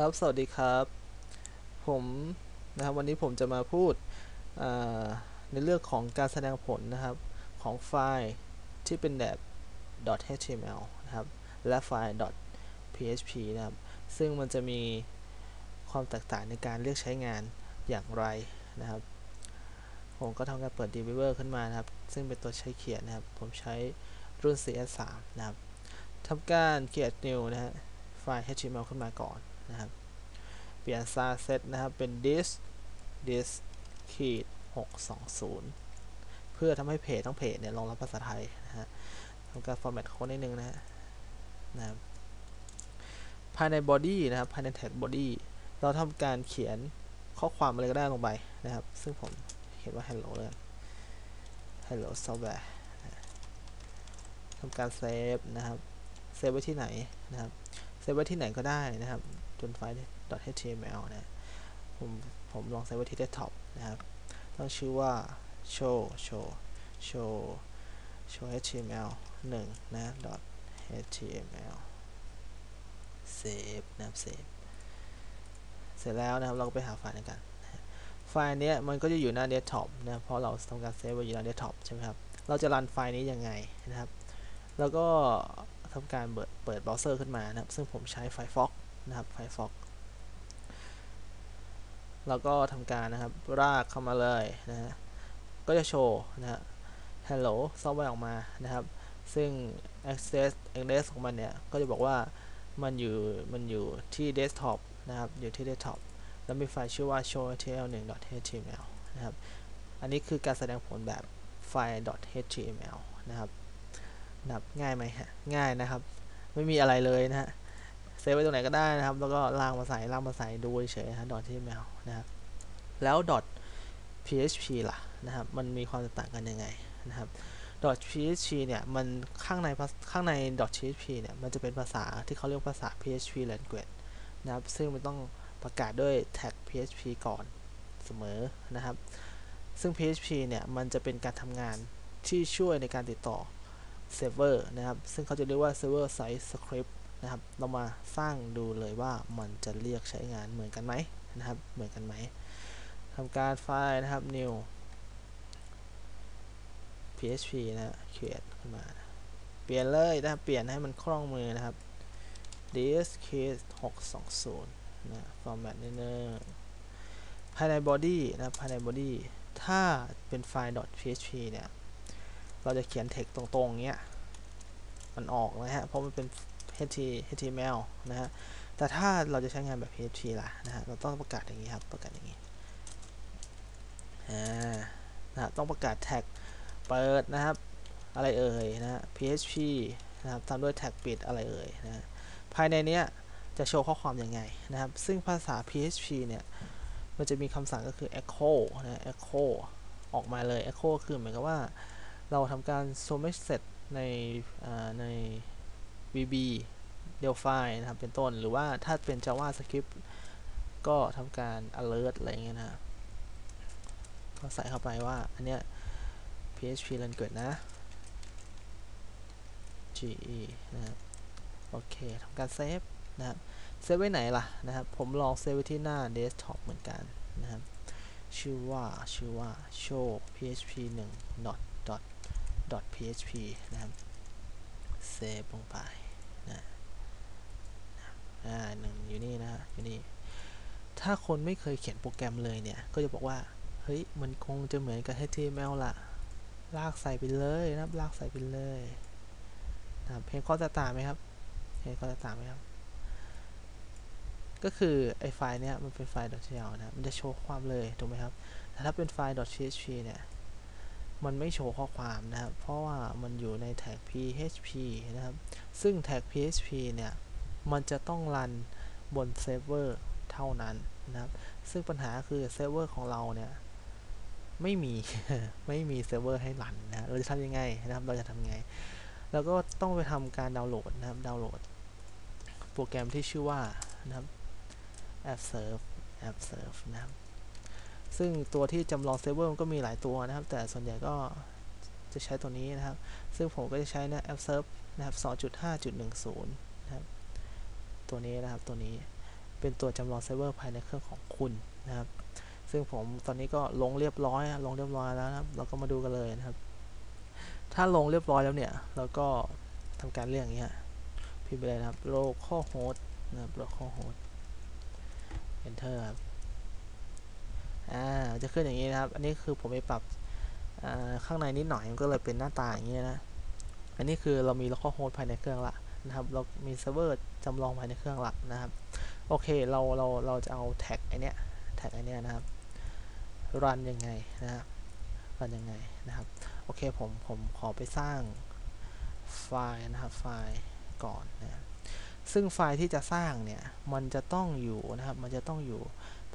ครับ สวัสดีครับ ผมนะครับวันนี้ผมจะมาพูดในเรื่องของการแสดงผลนะครับของไฟล์ที่เป็นแบบ .html นะครับ และไฟล์ .php นะครับ ซึ่งมันจะมีความแตกต่างในการเลือกใช้งานอย่างไรนะครับ ผมก็ทำการเปิด debugger ขึ้นมานะครับ ซึ่งเป็นตัวใช้เขียนนะครับ ผมใช้รุ่น CS3 นะครับทำการ create new นะฮะไฟล์ html ขึ้นมาก่อน นะครับ เปลี่ยน star set นะครับ เป็น this this ขีด620 เพื่อทำให้เพจทั้งเพจเนี่ยรองรับภาษาไทยนะฮะทำการ format โค้ดนิดนึงนะฮะนะครับภายใน body นะครับ ภายใน tag body เราทำการเขียนข้อความอะไรก็ได้ลงไปนะครับ ซึ่งผมเขียนว่า hello เลย hello software ทำการเซฟนะครับ เซฟไว้ที่ไหนนะครับ เซฟไว้ที่ไหนก็ได้นะครับ จนไฟล์ .html นะผมผมลองเซฟไว้ที่ desktop นะครับ ต้องชื่อว่า show show show show html 1 นะ .html save นะครับ save เสร็จแล้วนะครับ เราก็ไปหาไฟล์นั้นกัน ไฟล์นี้มันก็จะอยู่หน้า desktop นะ เพราะเราทำการเซฟไว้อยู่หน้า desktop ใช่ไหมครับ เราจะรันไฟล์นี้ยังไงนะครับ แล้วก็ทำการเปิดเปิดเบราว์เซอร์ขึ้นมานะครับ ซึ่งผมใช้ Firefox นะครับ Firefox แล้วก็ทำการนะครับรากเข้ามาเลยนะฮะก็จะโชว์นะฮะ hello software ออกมานะครับ ซึ่ง access address ของมันเนี่ย ก็จะบอกว่ามันอยู่มันอยู่ที่ desktop นะครับ อยู่ที่ desktop แล้วมีไฟล์ชื่อว่า showhtml1.html นะครับ อันนี้คือการแสดงผลแบบไฟล์ .html นะครับนะครับ ง่ายไหมฮะ ง่ายนะครับ ไม่มีอะไรเลยนะฮะ เซฟไว้ตรงไหนก็ได้นะครับ แล้วก็ล่างมาใส่ล่างมาใส่ดูเฉยฮะ .html นะครับแล้ว .php ล่ะนะครับมันมีความแตกต่างกันยังไงนะครับ .php เนี่ยมันข้างในข้างใน .php เนี่ยมันจะเป็นภาษาที่เขาเรียกภาษา php language นะครับซึ่งมันต้องประกาศด้วย tag php ก่อนเสมอนะครับ ซึ่ง php เนี่ยมันจะเป็นการทำงานที่ช่วยในการติดต่อเซิร์ฟเวอร์นะครับ ซึ่งเขาจะเรียกว่า server side script นะครับ เรามาสร้างดูเลยว่ามันจะเรียกใช้งานเหมือนกันไหมนะครับ เหมือนกันไหมทำการไฟล์นะครับ new php นะ create ขึ้นมา เปลี่ยนเลยนะครับ เปลี่ยนให้มันคล่องมือนะครับ this case 620 นะ format นิดนึงภายใน body นะภายใน body ถ้าเป็นไฟล์ .php เนี่ย เราจะเขียน text ตรงๆเงี้ย มันออกนะฮะ เพราะมันเป็น html นะฮะ แต่ถ้าเราจะใช้งานแบบ php ล่ะนะฮะ เราต้องประกาศอย่างนี้ครับ ประกาศอย่างนี้นะฮะต้องประกาศแท็กเปิดนะครับ อะไรเอ่ยนะฮะ php นะครับตามด้วยแท็กปิดอะไรเอ่ยนะภายในเนี้ยจะโชว์ข้อความยังไงนะครับ ซึ่งภาษา php เนี่ย มันจะมีคำสั่งก็คือ echo นะ echo ออกมาเลย echo คือเหมือนกับว่าเราทำการ show message ในใน VB Delphi นะครับ เป็นต้น หรือว่าถ้าเป็น JavaScript ก็ทำการ alert อะไรเงี้ยนะ ก็ใส่เข้าไปว่า อันเนี้ย PHP language นะ GE นะครับ โอเคทำการเซฟนะครับ เซฟไว้ไหนล่ะนะครับ ผมลองเซฟไว้ที่หน้า desktop เหมือนกันนะครับ ชื่อว่าชื่อว่า show php 1 dot dot dot php นะครับ เซฟลงไป นะอ่าหนึ่งอยู่นี่นะอยู่นี่ ถ้าคนไม่เคยเขียนโปรแกรมเลยเนี่ย ก็จะบอกว่า เฮ้ย มันคงจะเหมือนกับ HTML ละลากใส่ไปเลยนะครับ ลากใส่ไปเลยนะครับเห็นข้อจะตามไหมครับเห็นข้อจะตามไหมครับ ก็คือไอไฟล์เนี้ยมันเป็นไฟล์ .html นะ มันจะโชว์ความเลย ถูกไหมครับ แต่ถ้าเป็นไฟล์ .php เนี่ย มันไม่โชว์ข้อความนะครับ เพราะว่ามันอยู่ในแท็ก php นะครับ ซึ่งแท็ก php เนี่ย มันจะต้องรันบนเซิร์ฟเวอร์เท่านั้นนะครับ ซึ่งปัญหาคือเซิร์ฟเวอร์ของเราเนี่ย ไม่มี ไม่มีเซิร์ฟเวอร์ให้รันนะ เราจะทำยังไงนะครับ เราจะทำยังไง แล้วก็ต้องไปทำการดาวน์โหลดนะครับ ดาวน์โหลด โปรแกรมที่ชื่อว่านะครับ app serve app serve นะครับ ซึ่งตัวที่จำลองเซิร์ฟเวอร์มันก็มีหลายตัวนะครับ แต่ส่วนใหญ่ก็จะใช้ตัวนี้นะครับ ซึ่งผมก็จะใช้นะ app serve นะครับ 2.5.10 นะครับ ตัวนี้นะครับ ตัวนี้ เป็นตัวจำลองเซิร์ฟเวอร์ภายในเครื่องของคุณนะครับ ซึ่งผมตอนนี้ก็ลงเรียบร้อย ลงเรียบร้อยแล้วนะครับ เราก็มาดูกันเลยนะครับ ถ้าลงเรียบร้อยแล้วเนี่ย เราก็ทำการเรียกอย่างเงี้ย พิมพ์ไปเลยนะครับ localhost นะครับ localhost enter ครับ อ่าจะขึ้นอย่างนี้นะครับ อันนี้คือผมไปปรับข้างในนิดหน่อยมันก็เลยเป็นหน้าตาอย่างนี้นะอันนี้คือเรามี localhost ภายในเครื่องละนะครับ เรามีเซิร์ฟเวอร์จำลองภายในเครื่องละนะครับ โอเค เรา เรา เราจะเอาแท็กไอเนี้ย แท็กไอเนี้ยนะครับ รันยังไงนะครับรันยังไงนะครับ โอเค ผม ผมขอไปสร้างไฟล์นะครับ ไฟล์ก่อนนะ ซึ่งไฟล์ที่จะสร้างเนี่ย มันจะต้องอยู่นะครับ มันจะต้องอยู่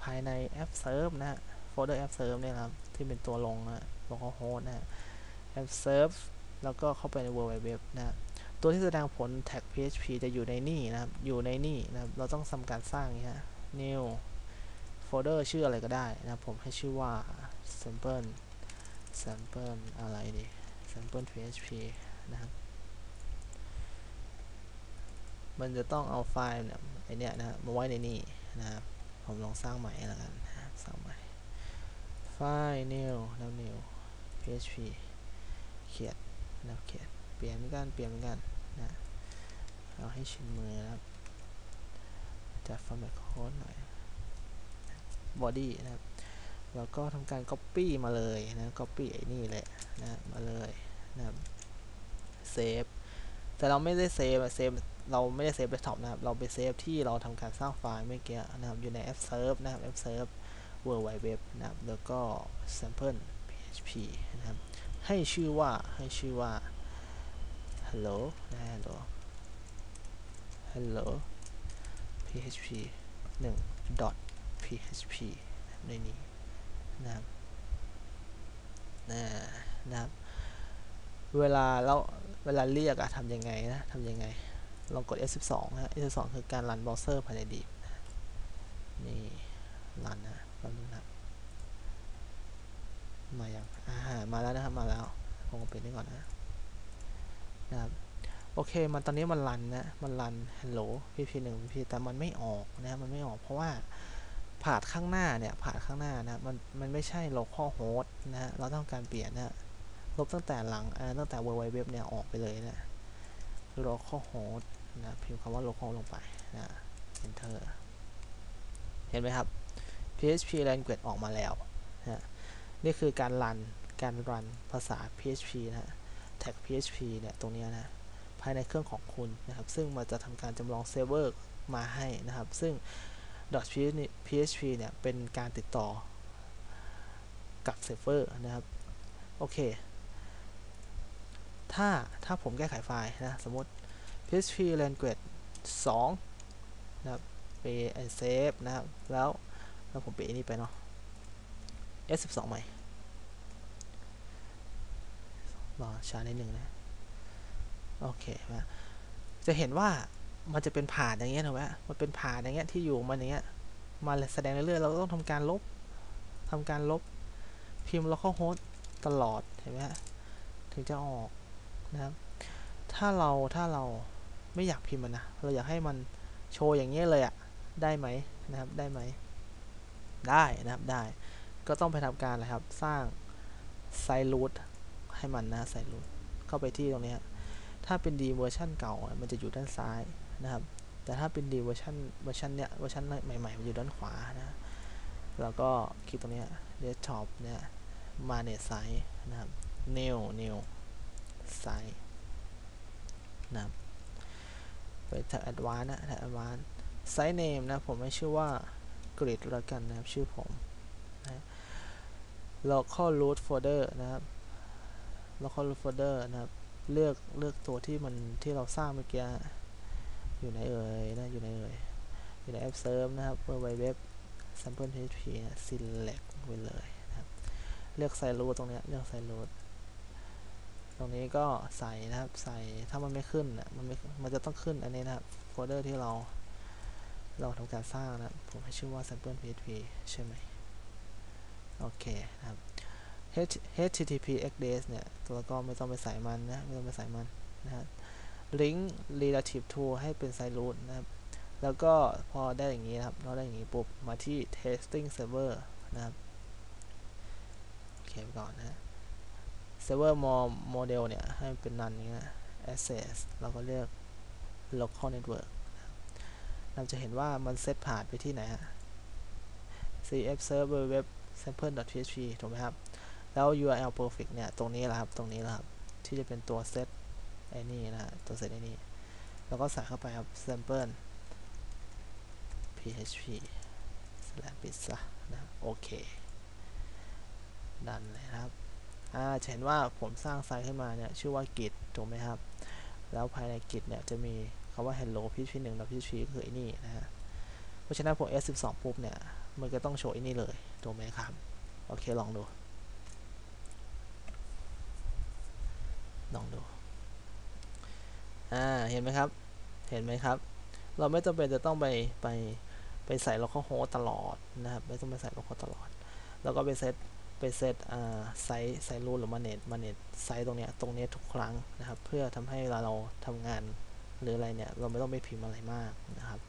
ภายในแอป serve นะ โฟลเดอร์แอป serve เนี่ยครับ ที่เป็นตัวลงนะ localhost นะแอป serve แล้วก็เข้าไปใน world wide web นะตัวที่แสดงผล tag php จะอยู่ในนี่นะครับ อยู่ในนี่นะครับ เราต้องทำการสร้างนี้ฮะ new โฟลเดอร์ชื่ออะไรก็ได้นะครับผมให้ชื่อว่า sample sample อะไรดี sample php นะครับมันจะต้องเอาไฟล์เนี่ยไอเนี้ยนะมาไว้ในนี่นะครับผมลองสร้างใหม่แล้วกันนะสร้างใหม่ ไฟล์ new แล้ว new php เขียนนะเขียนเปลี่ยนเหมือนกันเปลี่ยนเหมือนกันนะเราให้ชินมือนะครับจัด format code หน่อย body นะครับแล้วก็ทำการ copy มาเลยนะ copy ไอ้นี่เลยนะมาเลยนะครับ save แต่เราไม่ได้เซฟเซฟเราไม่ได้เซฟเดสก์ท็อปนะครับ เราไปเซฟที่เราทำการสร้างไฟล์เมื่อกี้นะครับ อยู่ใน app serve นะครับ app serve world wide web นะครับ แล้วก็ sample php นะครับ ให้ชื่อว่า ให้ชื่อว่า hello นะ hello hello php 1 dot php ในนี้นะครับนะนะครับ เวลาเราเวลาเรียกอะทำยังไงนะทำยังไง ลองกด F12 นะ F12 คือการรันเบราว์เซอร์ภายในดีฟนะนี่ รันนะ แป๊บนึงนะมาอย่างอ่ามาแล้วนะครับ มาแล้ว ผมปิดนี่ก่อนนะ นะครับ โอเค มันตอนนี้มันรันนะ มันรัน hello pp 1 pp แต่มันไม่ออกนะ มันไม่ออกเพราะว่าผาดข้างหน้าเนี่ยผาดข้างหน้านะ มัน มันไม่ใช่ local host นะเราต้องการเปลี่ยนนะลบตั้งแต่หลังอ่อตั้งแต่ world wide web เนี่ย ออกไปเลยนะ local host นะ พิมพ์คำว่า local ลงไปนะ enter เห็นไหมครับ php language ออกมาแล้วนะนี่คือการรันการรันภาษา php นะ tag php เนี่ยตรงนี้นะภายในเครื่องของคุณนะครับ ซึ่งมันจะทำการจำลองเซิร์ฟเวอร์มาให้นะครับ ซึ่ง .php เนี่ยเป็นการติดต่อกับเซิร์ฟเวอร์นะครับ โอเค ถ้าถ้าผมแก้ไขไฟล์นะ สมมติ php language 2นะครับ ไป save นะครับ แล้ว แล้วผมไปอันนี้ไปเนาะ s12 ใหม่รอช้านิดหนึ่งนะ โอเคนะจะเห็นว่ามันจะเป็นผ่านอย่างเงี้ยถูกไหมมันเป็นผ่านอย่างเงี้ยที่อยู่มันอย่างเงี้ยมาแสดงเรื่อยๆเราต้องทำการลบทำการลบพิมพ์ localhost ตลอดเห็นไหมฮะถึงจะออกนะครับถ้าเราถ้าเราไม่อยากพิมพ์มันนะเราอยากให้มันโชว์อย่างเงี้ยเลยอะได้ไหมนะครับได้ไหม ได้นะครับได้ ก็ต้องไปทำการอะไรครับ สร้างไซรูทให้มันนะไซรูทเข้าไปที่ตรงนี้ถ้าเป็นดีเวอร์ชันเก่ามันจะอยู่ด้านซ้ายนะครับ แต่ถ้าเป็นดีเวอร์ชันเวอร์ชันเนี้ยเวอร์ชันใหม่ๆมันอยู่ด้านขวานะแล้วก็คลิกตรงนี้ desktop เนี่ยมาเน t ไซส์นะครับ new new ไซส์นะครับไปแท็บ advanced นะแท็บ advanced ไซส์ name นะผมให้ชื่อว่า กริดแล้วกันนะครับ ชื่อผมนะ local root folder นะครับ local root folder นะครับ เลือกเลือกตัวที่มันที่เราสร้างเมื่อกี้อยู่ในเอ่ยนะ อยู่ในเอ่ยอยู่ใน app serve นะครับ world wide web sample php นะ select ไปเลยนะครับ เลือกใส่รูทตรงนี้เลือกใส่รูทตรงนี้ก็ใส่นะครับ ใส่ถ้ามันไม่ขึ้นอะมันไม่มันจะต้องขึ้นอันนี้นะครับ โฟลเดอร์ที่เรา เราทำการสร้างนะผมให้ชื่อว่า sample php ใช่ไหมโอเคนะครับ http address เนี่ยตัวก็ไม่ต้องไปใส่มันนะ ไม่ต้องไปใส่มันนะครับ link relative to ให้เป็น site root นะครับ แล้วก็พอได้อย่างนี้นะครับ เราได้อย่างนี้ปุ๊บ มาที่ testing server นะครับ โอเคไปก่อนนะ server model เนี่ย ให้เป็นนันนี้นะ access เราก็เลือก local network เราจะเห็นว่ามันเซตผ่านไปที่ไหนฮะ cf server web sample.php ถูกไหมครับ แล้ว url perfect เนี่ย ตรงนี้แหละครับ ตรงนี้แหละครับ ที่จะเป็นตัวเซตไอ้นี่นะตัวเซตไอ้นี่ แล้วก็ใส่เข้าไปครับ sample php แล้วปิดซะนะโอเค ดันเลยครับอ่าเห็นว่าผมสร้างไซต์ขึ้นมาเนี่ย ชื่อว่า git ถูกไหมครับ แล้วภายใน git เนี่ยจะมีคำว่า hello php 1 php ก็คือไอ้นี่นะฮะ เพราะฉะนั้นผม s12 ปุ๊บเนี่ย มันก็ต้องโชว์ไอ้นี่เลย ถูกไหมครับ โอเค ลองดู ลองดู อ่า เห็นไหมครับ เห็นไหมครับ เราไม่จำเป็นจะต้องไปไปไปใส่ localhost ตลอดนะครับ ไม่ต้องไปใส่ localhost ตลอด แล้วก็ไปเซตไปเซตอ่าไซส์ไซส์รูทหรือ manage manage ไซส์ตรงเนี้ยตรงเนี้ยทุกครั้งนะครับ เพื่อทำให้เวลาเราทำงาน หรืออะไรเนี่ยเราไม่ต้องไปพิมพ์อะไรมากนะครับ